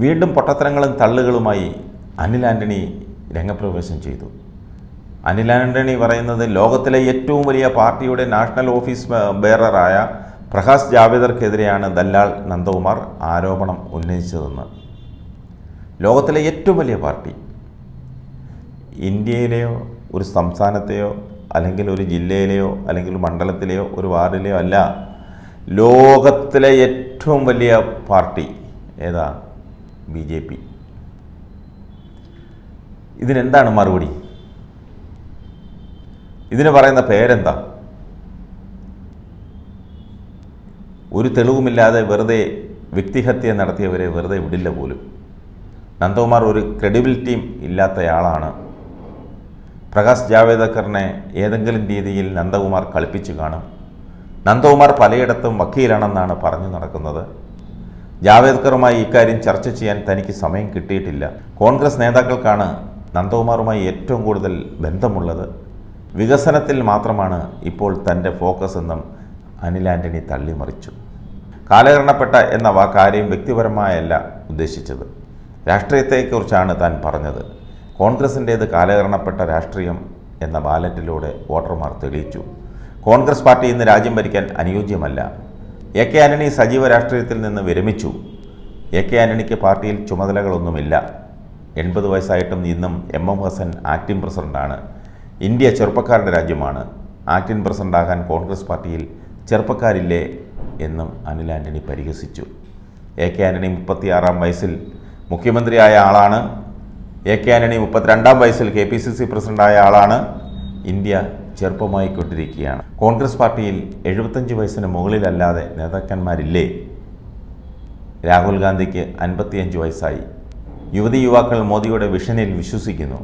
വീണ്ടും പൊട്ടത്തരങ്ങളും തള്ളുകളുമായി അനിൽ ആന്റണി രംഗപ്രവേശം ചെയ്തു. അനിൽ ആന്റണി പറയുന്നത് ലോകത്തിലെ ഏറ്റവും വലിയ പാർട്ടിയുടെ നാഷണൽ ഓഫീസ് ബെയററായ പ്രകാശ് ജാവേദർക്കെതിരെയാണ് ദല്ലാൾ നന്ദകുമാർ ആരോപണം ഉന്നയിച്ചതെന്ന്. ലോകത്തിലെ ഏറ്റവും വലിയ പാർട്ടി. ഇന്ത്യയിലെയോ ഒരു സംസ്ഥാനത്തെയോ അല്ലെങ്കിൽ ഒരു ജില്ലയിലെയോ അല്ലെങ്കിൽ മണ്ഡലത്തിലെയോ ഒരു വാർഡിലെയോ അല്ല. ലോകത്തിലെ ഏറ്റവും വലിയ പാർട്ടി ഏതാ? B J P. ഇതിനെന്താണ് മറുപടി? ഇതിന് പറയുന്ന പേരെന്താ? ഒരു തെളിവുമില്ലാതെ വെറുതെ വ്യക്തിഹത്യ നടത്തിയവരെ വെറുതെ വിടില്ല പോലും. നന്ദകുമാർ ഒരു ക്രെഡിബിലിറ്റിയും ഇല്ലാത്തയാളാണ്. പ്രകാശ് ജാവേദക്കറിനെ ഏതെങ്കിലും രീതിയിൽ നന്ദകുമാർ കളിപ്പിച്ച് കാണും. നന്ദകുമാർ പലയിടത്തും വക്കീലാണെന്നാണ് പറഞ്ഞു നടക്കുന്നത്. ജാവേദ്കറുമായി ഇക്കാര്യം ചർച്ച ചെയ്യാൻ തനിക്ക് സമയം കിട്ടിയിട്ടില്ല. കോൺഗ്രസ് നേതാക്കൾക്കാണ് നന്ദകുമാറുമായി ഏറ്റവും കൂടുതൽ ബന്ധമുള്ളത്. വികസനത്തിൽ മാത്രമാണ് ഇപ്പോൾ തന്റെ ഫോക്കസ് എന്നും അനിൽ ആന്റണി തള്ളിമറിച്ചു. കാലഹരണപ്പെട്ട എന്ന വാക്കാരെയും വ്യക്തിപരമായല്ല ഉദ്ദേശിച്ചത്. രാഷ്ട്രീയത്തെക്കുറിച്ചാണ് താൻ പറഞ്ഞത്. കോൺഗ്രസിന്റേത് കാലഹരണപ്പെട്ട രാഷ്ട്രീയം എന്ന ബാലറ്റിലൂടെ വോട്ടർമാർ തെളിയിച്ചു. കോൺഗ്രസ് പാർട്ടി ഇന്ന് രാജ്യം ഭരിക്കാൻ അനുയോജ്യമല്ല. എ കെ ആന്റണി സജീവ രാഷ്ട്രീയത്തിൽ നിന്ന് വിരമിച്ചു. എ കെ ആന്റണിക്ക് പാർട്ടിയിൽ ചുമതലകളൊന്നുമില്ല. എൺപത് വയസ്സായിട്ടും ഇന്നും എം എം ഹസൻ ആക്ടിംഗ് പ്രസിഡന്റാണ് ഇന്ത്യ ചെറുപ്പക്കാരുടെ രാജ്യമാണ്. ആക്ടിംഗ് പ്രസിഡന്റാകാൻ കോൺഗ്രസ് പാർട്ടിയിൽ ചെറുപ്പക്കാരില്ലേ എന്നും അനിൽ ആന്റണി പരിഹസിച്ചു. എ കെ ആന്റണി മുപ്പത്തിയാറാം വയസ്സിൽ മുഖ്യമന്ത്രിയായ ആളാണ്. എ കെ ആന്റണി മുപ്പത്തിരണ്ടാം വയസ്സിൽ കെ പി സി സി പ്രസിഡന്റായ ആളാണ്. ഇന്ത്യ ചെറുപ്പമായിക്കൊണ്ടിരിക്കുകയാണ്. കോൺഗ്രസ് പാർട്ടിയിൽ എഴുപത്തഞ്ച് വയസ്സിന് മുകളിലല്ലാതെ നേതാക്കന്മാരില്ലേ? രാഹുൽ ഗാന്ധിക്ക് അൻപത്തിയഞ്ച് വയസ്സായി. യുവതി യുവാക്കൾ മോദിയുടെ വിഷനിൽ വിശ്വസിക്കുന്നു.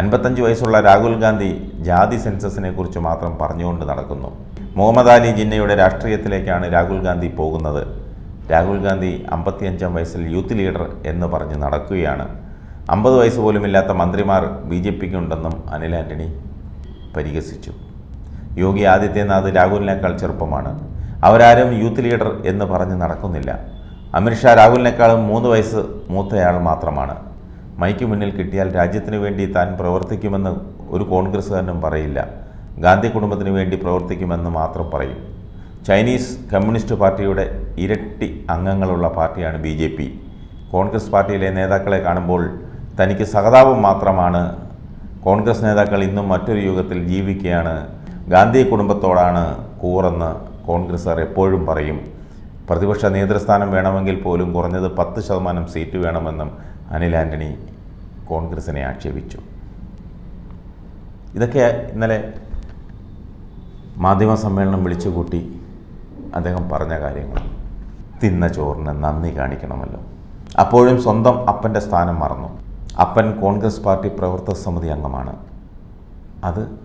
അൻപത്തഞ്ച് വയസ്സുള്ള രാഹുൽ ഗാന്ധി ജാതി സെൻസസിനെ കുറിച്ച് മാത്രം പറഞ്ഞുകൊണ്ട് നടക്കുന്നു. മുഹമ്മദ് അലി ജിന്നയുടെ രാഷ്ട്രീയത്തിലേക്കാണ് രാഹുൽ ഗാന്ധി പോകുന്നത്. രാഹുൽ ഗാന്ധി അമ്പത്തിയഞ്ചാം വയസ്സിൽ യൂത്ത് ലീഡർ എന്ന് പറഞ്ഞ് നടക്കുകയാണ്. അമ്പത് വയസ്സ് പോലുമില്ലാത്ത മന്ത്രിമാർ ബി ജെ പിക്കുണ്ടെന്നും അനിൽ ആന്റണി പരിഹസിച്ചു. യോഗി ആദിത്യനാഥ് രാഹുലിനേക്കാൾ ചെറുപ്പമാണ്. അവരാരും യൂത്ത് ലീഡർ എന്ന് പറഞ്ഞ് നടക്കുന്നില്ല. അമിത്ഷാ രാഹുലിനേക്കാളും മൂന്ന് വയസ്സ് മൂത്തയാൾ മാത്രമാണ്. മൈക്ക് മുന്നിൽ കിട്ടിയാൽ രാജ്യത്തിനു വേണ്ടി താൻ പ്രവർത്തിക്കുമെന്ന് ഒരു കോൺഗ്രസ്സുകാരനും പറയില്ല. ഗാന്ധി കുടുംബത്തിന് വേണ്ടി പ്രവർത്തിക്കുമെന്ന് മാത്രം പറയും. ചൈനീസ് കമ്മ്യൂണിസ്റ്റ് പാർട്ടിയുടെ ഇരട്ടി അംഗങ്ങളുള്ള പാർട്ടിയാണ് ബി കോൺഗ്രസ് പാർട്ടിയിലെ നേതാക്കളെ കാണുമ്പോൾ തനിക്ക് സഹതാപം മാത്രമാണ് കോൺഗ്രസ് നേതാക്കൾ ഇന്നും മറ്റൊരു യുഗത്തിൽ ജീവിക്കുകയാണ്. ഗാന്ധി കുടുംബത്തോടാണ് കൂറെന്ന് കോൺഗ്രസ്സുകാർ എപ്പോഴും പറയും. പ്രതിപക്ഷ നേതൃസ്ഥാനം വേണമെങ്കിൽ പോലും കുറഞ്ഞത് പത്ത് ശതമാനം സീറ്റ് വേണമെന്നും അനിൽ ആന്റണി കോൺഗ്രസിനെ ആക്ഷേപിച്ചു. ഇതൊക്കെ ഇന്നലെ മാധ്യമ സമ്മേളനം വിളിച്ചുകൂട്ടി അദ്ദേഹം പറഞ്ഞ കാര്യങ്ങൾ. തിന്ന ചോറിന് നന്ദി കാണിക്കണമല്ലോ. അപ്പോഴും സ്വന്തം അപ്പന്റെ സ്ഥാനം മറന്നു. അപ്പൻ കോൺഗ്രസ് പാർട്ടി പ്രവർത്തക സമിതി അംഗമാണ്. അത്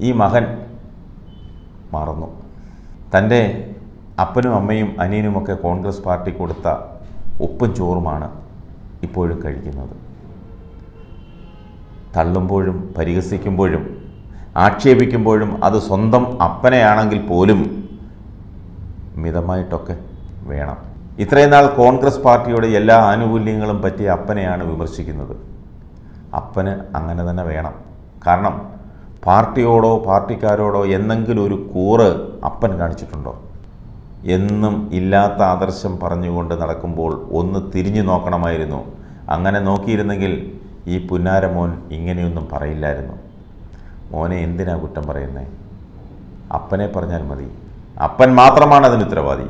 ഈ മകൻ മറന്നു. തന്റെ അപ്പനും അമ്മയും അനിയനുമൊക്കെ കോൺഗ്രസ് പാർട്ടി കൊടുത്ത ഉപ്പും ചോറുമാണ് ഇപ്പോഴും കഴിക്കുന്നത്. തള്ളുമ്പോഴും പരിഹസിക്കുമ്പോഴും ആക്ഷേപിക്കുമ്പോഴും അത് സ്വന്തം അപ്പനെയാണെങ്കിൽ പോലും മിതമായിട്ടൊക്കെ വേണം. ഇത്രയും നാൾ കോൺഗ്രസ് പാർട്ടിയുടെ എല്ലാ ആനുകൂല്യങ്ങളും പറ്റിയ അപ്പനെയാണ് വിമർശിക്കുന്നത്. അപ്പന് അങ്ങനെ തന്നെ വേണം. കാരണം പാർട്ടിയോടോ പാർട്ടിക്കാരോടോ എന്തെങ്കിലും ഒരു കൂറ് അപ്പൻ കാണിച്ചിട്ടുണ്ടോ? എന്നും ഇല്ലാത്ത ആദർശം പറഞ്ഞുകൊണ്ട് നടക്കുമ്പോൾ ഒന്ന് തിരിഞ്ഞു നോക്കണമായിരുന്നു. അങ്ങനെ നോക്കിയിരുന്നെങ്കിൽ ഈ പുന്നാര മോൻ ഇങ്ങനെയൊന്നും പറയില്ലായിരുന്നു. മോനെ എന്തിനാ കുറ്റം പറയുന്നത് അപ്പനെ പറഞ്ഞാൽ മതി. അപ്പൻ മാത്രമാണ് അതിന് ഉത്തരവാദി.